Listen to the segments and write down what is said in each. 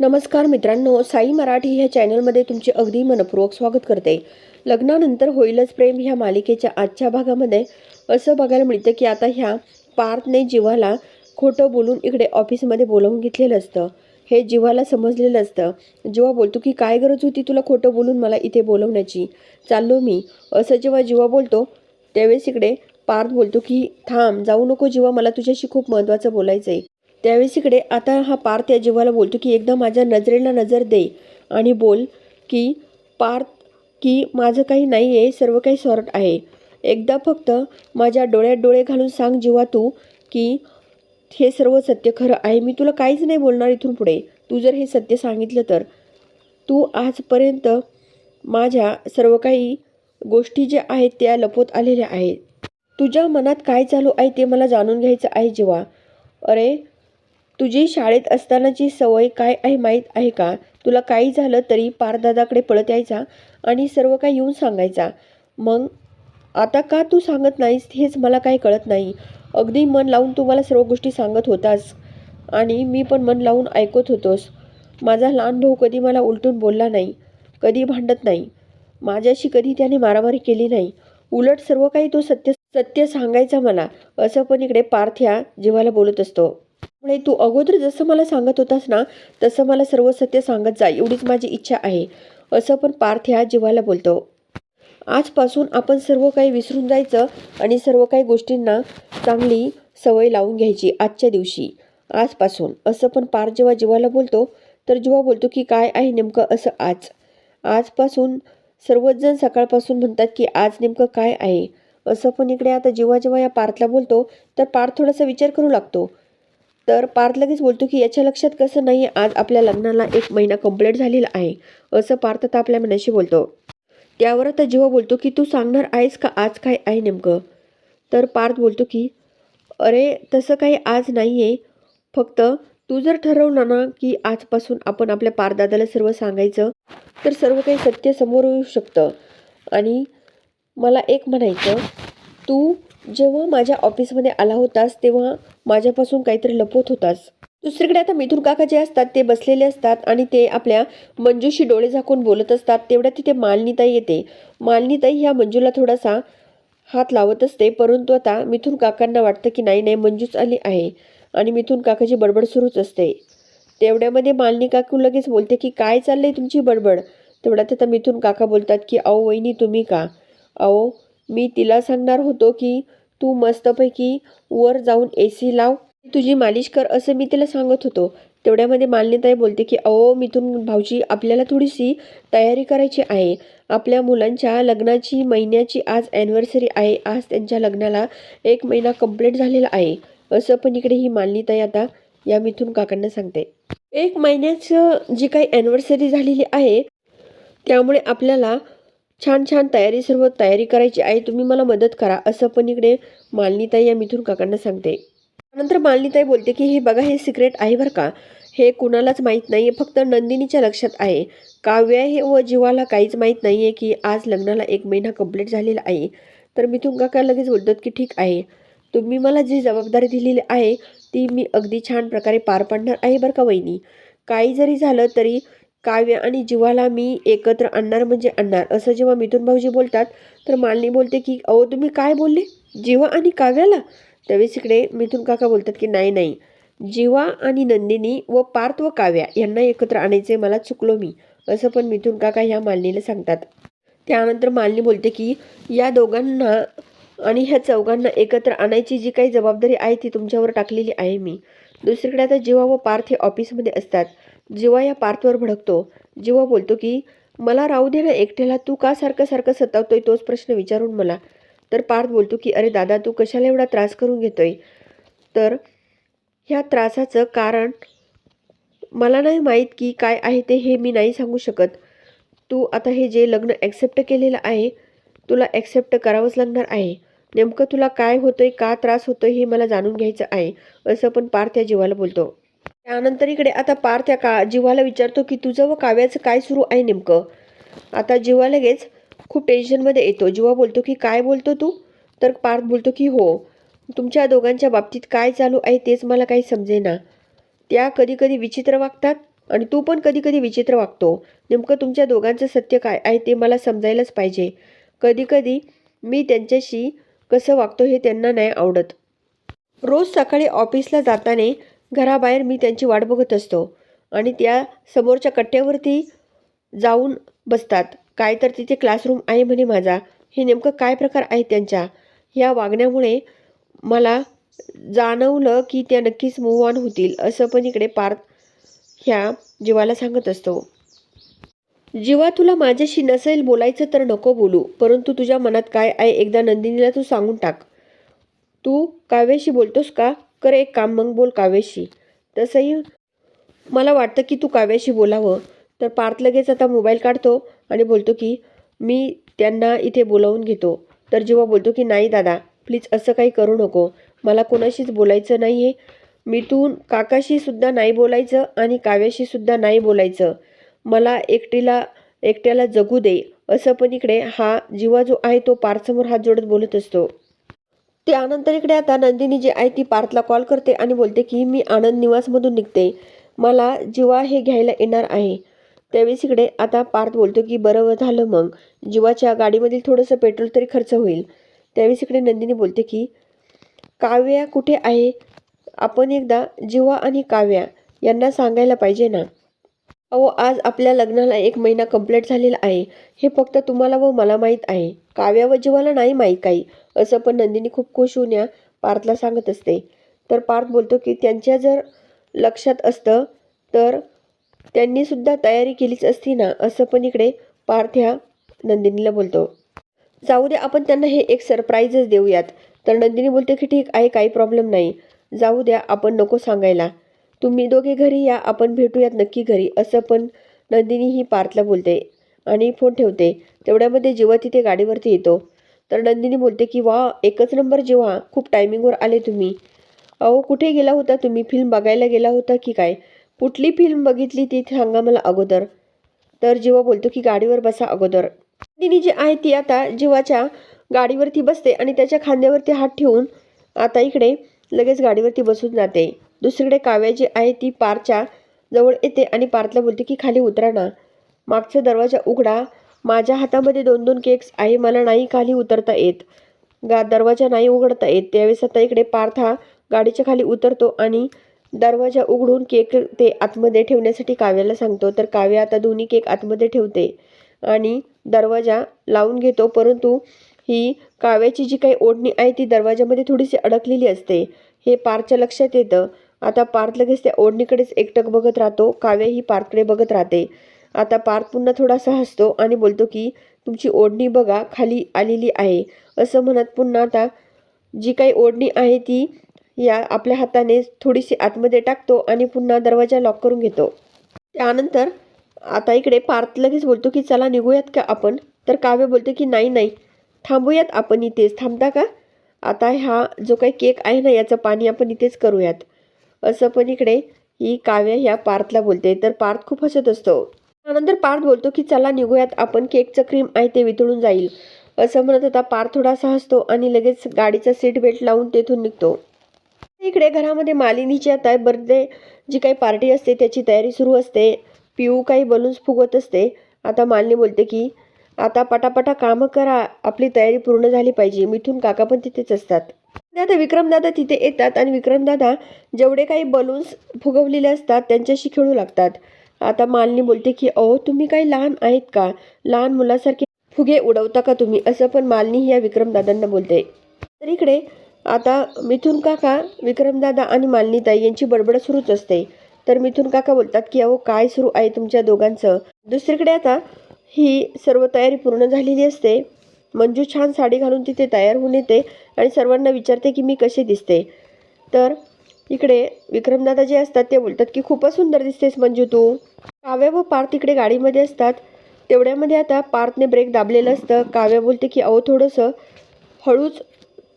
नमस्कार मित्रांनो साई मराठी ह्या चॅनलमध्ये तुमचे अगदी मनपूर्वक स्वागत करते. लग्नानंतर होईलच प्रेम ह्या मालिकेच्या आजच्या भागामध्ये. असं बघायला मिळतं की आता ह्या पार्थने जीवाला खोटं बोलून इकडे ऑफिसमध्ये बोलावून घेतलेलं असतं. हे जीवाला समजलेलं असतं. जेव्हा बोलतो की काय गरज होती तुला खोटं बोलून मला इथे बोलवण्याची? चाललो मी. असं जेव्हा जीवा बोलतो त्यावेळेस इकडे पार्थ बोलतो की थांब जाऊ नको जीवा मला तुझ्याशी खूप महत्त्वाचं बोलायचं आहे त्यावेळेस इकडे आता हा पार्थ या जीवाला बोलतो की एकदा माझ्या नजरेला नजर दे आणि बोल की पार्थ की माझं काही नाही आहे सर्व काही सॉर्ट आहे. एकदा फक्त माझ्या डोळ्यात डोळे घालून सांग जीवा तू की हे सर्व सत्य खरं आहे. मी तुला काहीच नाही बोलणार इथून पुढे. तू जर हे सत्य सांगितलं तर. तू आजपर्यंत माझ्या सर्व काही गोष्टी ज्या आहेत त्या लपवत आलेल्या आहेत. तुझ्या मनात काय चालू आहे ते मला जाणून घ्यायचं आहे जेव्हा अरे तुझी शाळेत असतानाची सवय काय आहे माहीत आहे का? तुला काही झालं तरी पारदादाकडे पळत यायचा आणि सर्व काही येऊन सांगायचा. मग आता का तू सांगत नाहीस हेच मला काही कळत नाही. अगदी मन लावून तू मला सर्व गोष्टी सांगत होतास. आणि मी पण मन लावून ऐकत होतोस. माझा लहान भाऊ कधी मला उलटून बोलला नाही कधी भांडत नाही. माझ्याशी कधी त्याने मारामारी केली नाही. उलट सर्व काही तो सत्य सत्य सांगायचा मला. असं पण इकडे पार्थ्या जीवाला बोलत असतो. त्यामुळे तू अगोदर जसं मला सांगत होतास ना तसं मला सर्व सत्य सांगत जा एवढीच माझी इच्छा आहे. असं पण पार्थ ह्या जीवाला बोलतो. आजपासून आपण सर्व काही विसरून जायचं आणि सर्व काही गोष्टींना चांगली सवय लावून घ्यायची आजच्या दिवशी. आजपासून. असं पण पार जेव्हा जीवाला बोलतो तर जेव्हा बोलतो की काय आहे नेमकं असं आज? आजपासून सर्वच जण सकाळपासून म्हणतात की आज नेमकं काय आहे? असं पण इकडे आता जेव्हा जेव्हा या पार्थला बोलतो तर पार्थ थोडासा विचार करू लागतो. तर पार्थ लगेच बोलतो की याच्या लक्षात कसं नाही आज आपल्या लग्नाला एक महिना कंप्लीट झालेला आहे. असं पार्थ आता आपल्या मनाशी बोलतो. त्यावर आता जेव्हा बोलतो की तू सांगणार आहेस का आज काय आहे नेमकं? तर पार्थ बोलतो की अरे तसं काही आज नाही आहे फक्त तू जर ठरवलं ना की आजपासून आपण आपल्या पारदादाला सर्व सांगायचं तर सर्व काही सत्य समोर येऊ शकतं. आणि मला एक म्हणायचं तू जेव्हा माझ्या ऑफिसमध्ये आला होतास तेव्हा माझ्यापासून काहीतरी लपवत होतास. दुसरीकडे आता मिथुन काका जे असतात ते बसलेले असतात आणि ते आपल्या मंजूशी डोळे झाकून बोलत असतात तेवढ्या तिथे मालनीताई येते. मालनीताई ह्या मंजूला थोडासा हात लावत असते परंतु आता मिथून काकांना वाटतं की नाही नाही मंजूच आली आहे आणि मिथून काकाची बडबड सुरूच असते. तेवढ्यामध्ये मालनी काकू लगेच बोलते की काय चाललंय तुमची बडबड? तेवढ्यात आता मिथून काका बोलतात की अहो वहिनी तुम्ही का? अहो मी तिला सांगणार होतो की तू मस्तपैकी वर जाऊन ए सी लाव. तुझी मालिश कर असं मी तिला सांगत होतो. तेवढ्यामध्ये मालनीताई बोलते की अहो मिथून भाऊजी आपल्याला थोडीशी तयारी करायची आहे. आपल्या मुलांच्या लग्नाची महिन्याची आज ॲनिव्हर्सरी आहे. आज त्यांच्या लग्नाला एक महिना कंप्लीट झालेला आहे. असं पण इकडे ही मालनीताई आता या मिथून काकांना सांगते. एक महिन्याचं जी काही ॲनिव्हर्सरी झालेली आहे त्यामुळे आपल्याला छान छान तयारी सर्व तयारी करायची आहे तुम्ही मला मदत करा असं पण इकडे मालनीताई या मिथून काकांना सांगते. नंतर मालनीताई बोलते की हे बघा हे सिक्रेट आहे बरं का. हे कुणालाच माहीत नाही आहे फक्त नंदिनीच्या लक्षात आहे. काव्य हे व जीवाला काहीच माहीत नाही आहे की आज लग्नाला एक महिना कंप्लीट झालेला आहे. तर मिथून काका लगेच बोलतात की ठीक आहे. तुम्ही मला जी जबाबदारी दिलेली आहे ती मी अगदी छान प्रकारे पार पाडणार आहे बरं का वहिनी. काही जरी झालं तरी काव्य आणि जीवाला मी एकत्र आणणार म्हणजे आणणार. असं जेव्हा मिथुन भाऊजी बोलतात तर मालिनी बोलते की अहो तुम्ही काय बोलले? जीवा आणि काव्याला? त्यावेळेस इकडे मिथुन काका बोलतात की नाही नाही. जीवा आणि नंदिनी व पार्थ व काव्या यांना एकत्र आणायचे मला चुकलो मी. असं पण मिथुन काका ह्या मालिनीला सांगतात. त्यानंतर मालिनी बोलते की या दोघांना आणि ह्या चौघांना एकत्र आणायची जी काही जबाबदारी आहे ती तुमच्यावर टाकलेली आहे मी. दुसरीकडे आता जीवा व पार्थ हे ऑफिसमध्ये असतात जिवा या पार्थवर भडकतो जिवा बोलतो की मला राहू दे ना एकट्याला तू का सारखं सारखं सतावतोय तोच प्रश्न विचारून मला? तर पार्थ बोलतो की अरे दादा तू कशाला एवढा त्रास करून घेतोय? तर ह्या त्रासाचं कारण मला नाही माहीत की काय आहे ते हे मी नाही सांगू शकत. तू आता हे जे लग्न ॲक्सेप्ट केलेलं आहे तुला ॲक्सेप्ट करावंच लागणार आहे. नेमकं तुला काय होतंय का त्रास होतोय हे मला जाणून घ्यायचं आहे असं पण पार्थ या जीवाला बोलतो. त्यानंतर इकडे आता पार्थ या का जीवाला विचारतो की तुझं व काव्याचं काय सुरू आहे नेमकं? आता जीवा लगेच खूप टेन्शनमध्ये येतो. जीवा बोलतो की काय बोलतो तू? तर पार्थ बोलतो की हो तुमच्या दोघांच्या बाबतीत काय चालू आहे तेच मला काही समजेना. त्या कधी कधी विचित्र वागतात आणि तू पण कधीकधी विचित्र वागतो. नेमकं तुमच्या दोघांचं सत्य काय आहे ते मला समजायलाच पाहिजे. कधीकधी मी त्यांच्याशी कसं वागतो हे त्यांना नाही आवडत. रोज सकाळी ऑफिसला जाताना घराबाहेर मी त्यांची वाट बघत असतो. आणि त्या समोरच्या कट्ट्यावरती जाऊन बसतात. काय तर तिथे क्लासरूम आहे म्हणे माझा. हे नेमकं काय प्रकार आहे त्यांच्या? या वागण्यामुळे मला जाणवलं की त्या नक्कीच मूव ऑन होतील असं पण इकडे पार्थ ह्या जीवाला सांगत असतो. जीवा तुला माझ्याशी नसेल बोलायचं तर नको बोलू परंतु तुझ्या मनात काय आहे एकदा नंदिनीला तू सांगून टाक. तू काव्याशी बोलतोस का? कर एक काम मग बोल काव्याशी. तसंही मला वाटतं की तू काव्याशी बोलावं. तर पार्थ लगेच आता मोबाईल काढतो आणि बोलतो की मी त्यांना इथे बोलावून घेतो. तर जेव्हा बोलतो की नाही दादा प्लीज असं काही करू नको. मला कोणाशीच बोलायचं नाही आहे मिथून तू काकाशीसुद्धा नाही बोलायचं आणि काव्याशीसुद्धा नाही बोलायचं. मला एकटीला एकट्याला जगू दे. असं पण इकडे हा जीवा जो आहे तो पार्थसमोर हात जोडत बोलत असतो. त्यानंतर इकडे आता नंदिनी जी आहे ती पार्थला कॉल करते आणि बोलते की मी आनंद निवासमधून निघते. मला जीवा हे घ्यायला येणार आहे. त्यावेळेस इकडे आता पार्थ बोलतो की बरं झालं मग. जीवाच्या गाडीमधील थोडंसं पेट्रोल तरी खर्च होईल. त्यावेळेस इकडे नंदिनी बोलते की काव्या कुठे आहे? आपण एकदा जीवा आणि काव्या यांना सांगायला पाहिजे ना. अहो आज आपल्या लग्नाला एक महिना कंप्लीट झालेला आहे. हे फक्त तुम्हाला व मला माहीत आहे. काव्या व जीवाला नाही माहीत काही. असं पण नंदिनी खूप खुश होऊन या पार्थला सांगत असते. तर पार्थ बोलतो की त्यांच्या जर लक्षात असतं तर त्यांनीसुद्धा तयारी केलीच असती ना? असं पण इकडे पार्थ ह्या नंदिनीला बोलतो. जाऊ दे आपण त्यांना हे एक सरप्राईजच देऊयात. तर नंदिनी बोलते की ठीक आहे काही प्रॉब्लेम नाही. जाऊ द्या आपण नको सांगायला. तुम्ही दोघे घरी या आपण भेटूयात नक्की घरी असं पण नंदिनी ही पार्थला बोलते आणि फोन ठेवते. तेवढ्यामध्ये जेव्हा तिथे गाडीवरती येतो तर नंदिनी बोलते की वा एकच नंबर जेव्हा खूप टायमिंगवर आले तुम्ही. अहो कुठे गेला होता तुम्ही? फिल्म बघायला गेला होता की काय? कुठली फिल्म बघितली ती सांगा मला अगोदर. तर जेव्हा बोलतो की गाडीवर बसा अगोदर. नंदिनी जी आहे ती आता जीवाच्या गाडीवरती बसते आणि त्याच्या खांद्यावरती हात ठेवून आता इकडे लगेच गाडीवरती बसून जाते. दुसरीकडे काव्या जी आहे ती पारच्या जवळ येते आणि पार्थला बोलते की खाली उतरा ना. मागचा दरवाजा उघडा. माझ्या हातामध्ये दोन दोन केक्स आहे. मला नाही खाली उतरता येत. गा दरवाजा नाही उघडता येत. त्यावेळेस आता इकडे पार्थ हा गाडीच्या खाली उतरतो आणि दरवाजा उघडून केक ते आतमध्ये ठेवण्यासाठी काव्याला सांगतो. तर काव्या आता दोन्ही केक आतमध्ये ठेवते आणि दरवाजा लावून घेतो. परंतु ही काव्याची जी काही ओढणी आहे ती दरवाजामध्ये थोडीशी अडकलेली असते. हे पारच्या लक्षात येतं. आता पार्थ लगेच त्या ओढणीकडेच एकटक बघत राहतो काव्या ही पार्थकडे बघत राहते. आता पार्थ पुन्हा थोडासा हसतो आणि बोलतो की तुमची ओढणी बघा खाली आलेली आहे. असं म्हणत पुन्हा आता जी काही ओढणी आहे ती या आपल्या हाताने थोडीशी आतमध्ये टाकतो आणि पुन्हा दरवाजा लॉक करून घेतो. त्यानंतर आता इकडे पार्थ लगेच बोलतो की चला निघूयात का आपण? तर काव्य बोलतो की नाही नाही. थांबूयात आपण इथेच. थांबता का? आता हा जो काही केक आहे ना याचं पाणी आपण इथेच करूयात. असं पण इकडे ही काव्य ह्या पार्थला बोलते. तर पार्थ खूप हसत असतो. त्यानंतर पार्थ बोलतो की चला निघूयात. आपण केकचं क्रीम आहे ते वितळून जाईल. असं म्हणत होता पार्थ थोडासा हसतो आणि लगेच गाडीचा सीट बेल्ट लावून तेथून निघतो. इकडे घरामध्ये मालिनीची आता बर्थडे जी काही पार्टी असते त्याची तयारी सुरू असते. पिऊ काही बलून्स फुगवत असते. आता मालिनी बोलते की आता पटापटा कामं करा. आपली तयारी पूर्ण झाली पाहिजे. मिथून काका पण तिथेच असतात. आता विक्रमदादा तिथे येतात आणि विक्रमदादा जेवढे काही बलून्स फुगवलेले असतात त्यांच्याशी खेळू लागतात. आता मालनी बोलते की अहो तुम्ही काही लहान आहेत का? लहान मुलासारखे फुगे उडवता का तुम्ही? असं पण मालनी या विक्रमदादांना बोलते. तर इकडे आता मिथून काका विक्रमदादा आणि मालनीताई यांची बडबड सुरूच असते. तर मिथून काका बोलतात की अहो काय सुरू आहे तुमच्या दोघांचं? दुसरीकडे आता ही सर्व तयारी पूर्ण झालेली असते. मंजू छान साडी घालून तिथे तयार होऊन येते आणि सर्वांना विचारते की मी कशी दिसते. तर इकडे विक्रमदादा जे असतात ते बोलतात की खूपच सुंदर दिसतेस मंजू तू. काव्या व पार्थ इकडे गाडीमध्ये असतात. तेवढ्यामध्ये आता पार्थने ब्रेक दाबलेलं असतं. काव्या बोलते की अहो थोडंसं हळूच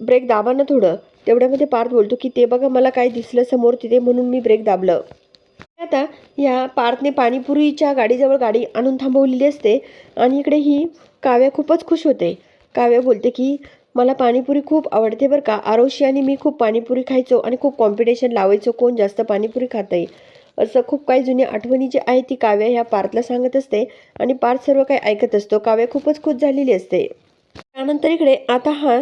ब्रेक दाबा ना थोडं. तेवढ्यामध्ये पार्थ बोलतो की ते बघा मला काय दिसलं समोर तिथे म्हणून मी ब्रेक दाबलं. आता ह्या पार्थने पाणीपुरीच्या गाडीजवळ गाडी आणून थांबवलेली असते आणि इकडे ही काव्या खूपच खुश होते. काव्या बोलते की मला पाणीपुरी खूप आवडते बरं का. आरोशी आणि मी खूप पाणीपुरी खायचो आणि खूप कॉम्पिटिशन लावायचो कोण जास्त पाणीपुरी खात आहे. असं खूप काही जुन्या आठवणी जी आहे ती काव्या ह्या पार्थला सांगत असते आणि पार्थ सर्व काही ऐकत असतो. काव्या खूपच खुश झालेली असते. त्यानंतर इकडे आता हा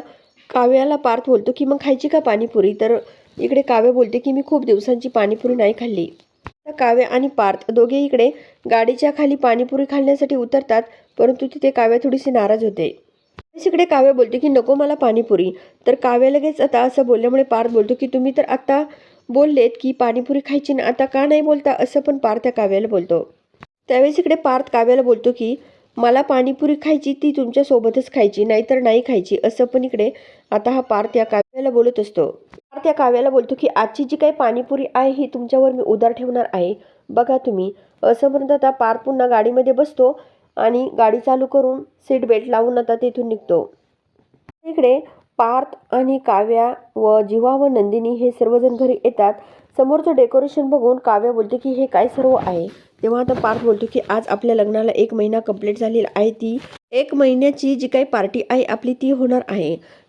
काव्याला पार्थ बोलतो की मग खायची का पाणीपुरी? तर इकडे काव्य बोलते की मी खूप दिवसांची पाणीपुरी नाही खाल्ली. काव्य आणि पार्थ दोघे इकडे गाडीच्या खाली पाणीपुरी खाण्यासाठी उतरतात परंतु तिथे काव्या थोडीशी नाराज होते. लगेच इकडे काव्य बोलते की नको मला पाणीपुरी. तर काव्या लगेच आता असं बोलल्यामुळे पार्थ बोलतो की तुम्ही तर आता बोललेत की पाणीपुरी खायची ना आता का नाही बोलता? असं पण पार्थ त्या काव्याला बोलतो. त्यावेळेस इकडे पार्थ काव्याला बोलतो की मला पाणीपुरी खायची ती तुमच्यासोबतच खायची नाहीतर नाही खायची असं पण इकडे आता हा पार्थ या काव्याला बोलत असतो. त्या काव्याला बोलतो की आजची जी काही पाणीपुरी आहे ही तुमच्यावर मी उधार ठेवणार आहे. बघा तुम्ही असं म्हणत आता पार पुन्हा गाडीमध्ये बसतो आणि गाडी चालू करून सीट बेल्ट लावून आता तिथून निघतो. इकडे पार्थ आणि काव्या व जीवा व नंदिनी हे सर्वजण घरी येतात. समोरचं डेकोरेशन बघून काव्या बोलते की हे काय सर्व आहे? तेव्हा आता पार्थ बोलतो की आज आपल्या लग्नाला एक महिना कंप्लीट झालेला आहे ती. एक महिन्याची जी काही पार्टी आहे आपली ती होणार आहे.